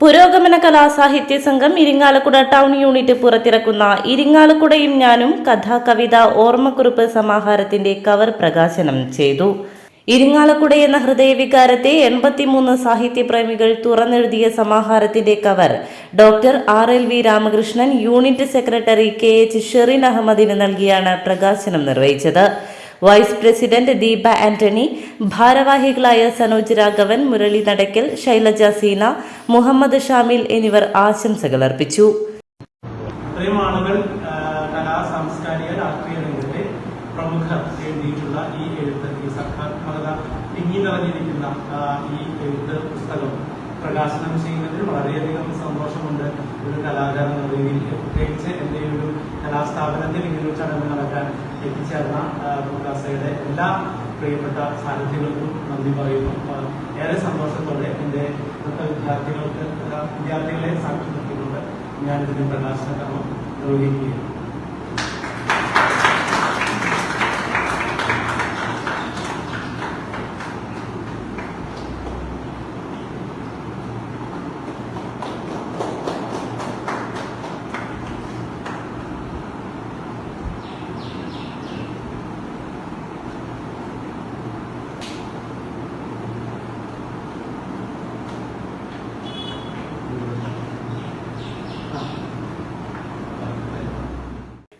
പുരോഗമന കലാസാഹിത്യ സംഘം Irinjalakuda town unit പുറത്തിറക്കുന്ന ഇരിങ്ങാലക്കുടയും ഞാനും കഥ കവിത ഓർമ്മക്കുറിപ്പ് സമാഹാരത്തിന്റെ കവർ പ്രകാശനം ചെയ്തു. ഇരിങ്ങാലക്കുട എന്ന ഹൃദയവികാരത്തെ എൺപത്തിമൂന്ന് സാഹിത്യപ്രേമികൾ തുറന്നെഴുതിയ സമാഹാരത്തിന്റെ cover doctor R L V Ramakrishnan unit secretary K H Sherin അഹമ്മദിന് നൽകിയാണ് പ്രകാശനം നിർവഹിച്ചത്. വൈസ് പ്രസിഡന്റ് ദീപ ആന്റണി ഭാരവാഹികളായ സനോജ് രാഘവൻ മുരളി നടക്കൽ ശൈലജ സീന മുഹമ്മദ് ഷാമിൽ എന്നിവർ ആശംസകൾ അർപ്പിച്ചു. ഇത്രയും ആളുകൾ കലാ പ്രമുഖർ എഴുതിയിട്ടുള്ള ഈ എഴുത്ത് ഈ സർഗാത്മകത തിങ്ങി ഈ എഴുത്ത് പുസ്തകം പ്രകാശനം ചെയ്യുന്നതിൽ വളരെയധികം സന്തോഷമുണ്ട്. ഒരു കലാകാരൻ എന്ന രീതിയിൽ പ്രത്യേകിച്ച് എന്റെ ഒരു കലാസ്ഥാപനത്തിൽ ഇങ്ങനെ ഒരു ചടങ്ങ് നടക്കാൻ എത്തിച്ചേർന്ന പ്രകാശയുടെ എല്ലാ പ്രിയപ്പെട്ട സാന്നിധ്യങ്ങൾക്കും നന്ദി പറയുന്നു. ഏറെ സന്തോഷത്തോടെ എന്റെ ഇന്നത്തെ വിദ്യാർത്ഥികൾക്ക് വിദ്യാർത്ഥികളെ സാക്ഷ്യപ്പെടുത്തിക്കൊണ്ട് ഞാനിതിന് പ്രകാശന കർമ്മം നിർവഹിക്കുകയാണ്.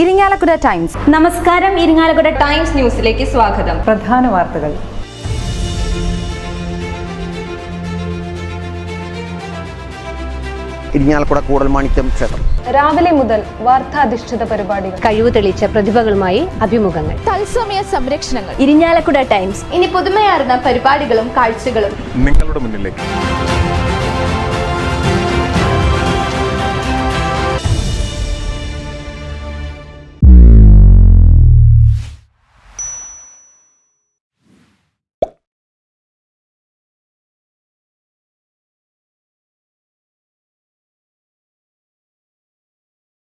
Irinjalakuda Times. നമസ്കാരം ഇരിങ്ങാലക്കുട ടൈംസ് ന്യൂസിലേക്ക് സ്വാഗതം. പ്രധാന വാർത്തകൾ. ഇരിഞ്ഞാലക്കുട കൂടൽമാണിക്യം ക്ഷേത്രം. രാവിലെ മുതൽ വാർത്താധിഷ്ഠിത പരിപാടികൾ. കഴിവ് തെളിയിച്ച പ്രതിഭകളുമായി അഭിമുഖങ്ങൾ. തത്സമയ സംരക്ഷണങ്ങൾ. ഇരിഞ്ഞാലക്കുട ടൈംസ്. ഇനി പുതുമയാർന്ന പരിപാടികളും കാഴ്ചകളും. നിങ്ങളുടെ മുന്നിലേക്ക്.